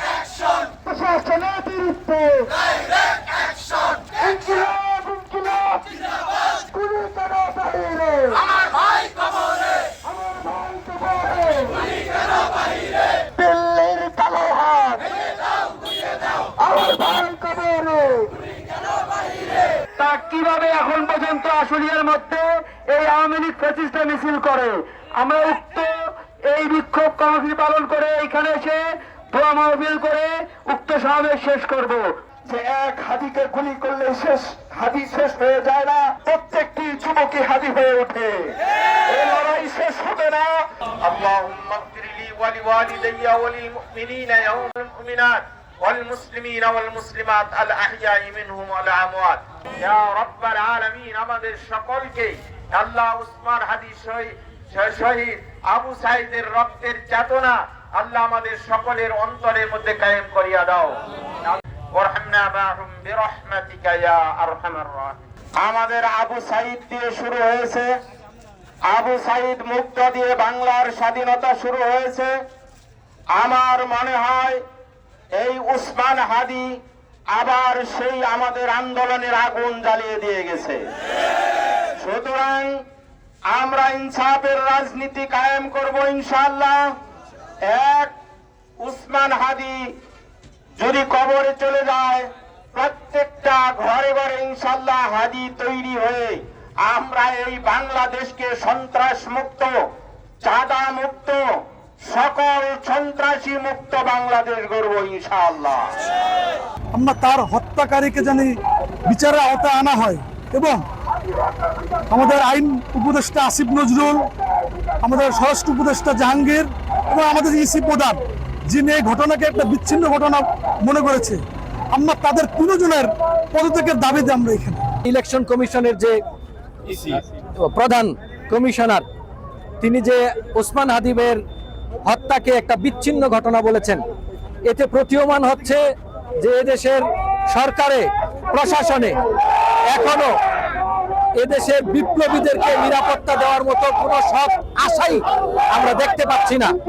Action প্রশাসনের বিরুদ্ধে ইনকিলাব ইনকিলাব। গুলি কেন বাহিরে। আমার ভাই কবরে! আমার ভাই কবরে। দিল্লির কালো হাত আমার ভাই কবরে। তা কীভাবে এখন পর্যন্ত আশুলিয়ার মধ্যে এই আওয়ামী লীগ মিছিল করে? আমরা উক্ত এই বিক্ষোভ কর্মসূচি পালন করে এখানে এসে দোয়া মাহফিল করে উক্ত সমাবেশ শেষ করব যে এক হাদিকে গুলি করলে শেষ হাদি শেষ হয়ে যায় না প্রত্যেকটি যুবকই হাদি হয়ে ওঠে এই লড়াই শেষ হবে না اللهم اغفر لي ولوالدي وللمؤمنين يوم المؤمنات والمسلمين والمسلمات الأحياء منهم والأموات يا رب العالمين আমাদের সকলকে আল্লাহ উসমান হাদি শহীদ আবু সাইদের রক্তের চেতনা আল্লাহ আমাদের সকলের অন্তরের মধ্যে কায়েম করিয়া দাও। আমাদের আবু সাইদ দিয়ে শুরু হয়েছে। আবু সাইদ মুক্ত দিয়ে বাংলার স্বাধীনতা শুরু হয়েছে। আমার মনে হয় এই উসমান হাদি আবার সেই আমাদের আন্দোলনের আগুন জ্বালিয়ে দিয়ে গেছে। সুতরাং আমরা ইনসাফের রাজনীতি কায়েম করব ইনশাআল্লাহ। এক, উসমান হাদি যদি কবরে চলে যায়, প্রত্যেকটা ঘরে ঘরে ইনশাল্লাহ হাদি তৈরি হয়ে আমরা এই বাংলাদেশকে সন্ত্রাস মুক্ত চাঁদা মুক্ত সকল সন্ত্রাসী মুক্ত বাংলাদেশ গড়ব ইনশাআল্লাহ। আমরা তার হত্যাকারীকে জানি বিচারের আওতায় আনা হয় এবং আমাদের আইন উপদেষ্টা আসিফ নজরুল, আমাদের স্বরাষ্ট্র উপদেষ্টা জাহাঙ্গীর এবং আমাদের ইসি প্রধান, যিনি এই ঘটনাকে একটা বিচ্ছিন্ন ঘটনা মনে করেছে। আমরা তাদের তিনজনের পদত্যাগের দাবিতে আমরা এখানে। ইলেকশন কমিশনের যে প্রধান কমিশনার, তিনি যে ওসমান হাদিবের হত্যাকে একটা বিচ্ছিন্ন ঘটনা বলেছেন, এতে প্রতীয়মান হচ্ছে যে এদেশের সরকারে, প্রশাসনে এখনও এদেশের বিপ্লবীদেরকে নিরাপত্তা দেওয়ার মতো কোনো সব আশাই আমরা দেখতে পাচ্ছি না।